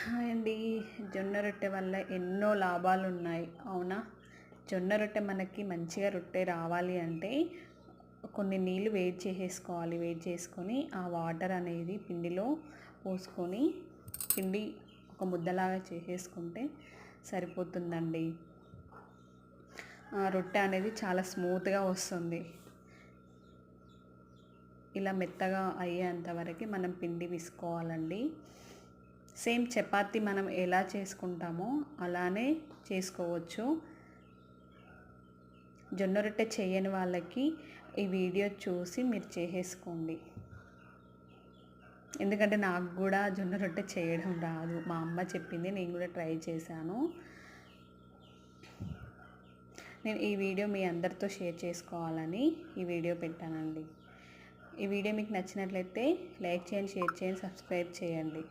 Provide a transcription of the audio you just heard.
Hi అండి జొన్న రొట్టె వల్ల ఎన్నో లాభాలు ఉన్నాయి అవునా? జొన్న రొట్టె మనకి మంచిగా రొట్టె రావాలి అంటే కొన్ని నీళ్ళు వేడి చేసేసుకోవాలి. వేడి చేసుకొని ఆ వాటర్ అనేది పిండిలో పోసుకొని పిండి ఒక ముద్దలాగా చేసేసుకుంటే సరిపోతుందండి. ఆ రొట్టె అనేది చాలా స్మూత్గా వస్తుంది. ఇలా మెత్తగా అయ్యేంత వరకు మనం పిండి విసుకోవాలండి. సేమ్ చపాతి మనం ఎలా చేసుకుంటామో అలానే చేసుకోవచ్చు. జొన్న రొట్టె చేయని వాళ్ళకి ఈ వీడియో చూసి మీరు చేసేసుకోండి. ఎందుకంటే నాకు కూడా జొన్న రొట్టె చేయడం రాదు. మా అమ్మ చెప్పింది నేను కూడా ట్రై చేశాను. నేను ఈ వీడియో మీ అందరితో షేర్ చేసుకోవాలని ఈ వీడియో పెట్టానండి. ఈ వీడియో మీకు నచ్చినట్లయితే లైక్ చేయండి షేర్ చేయండి సబ్స్క్రైబ్ చేయండి.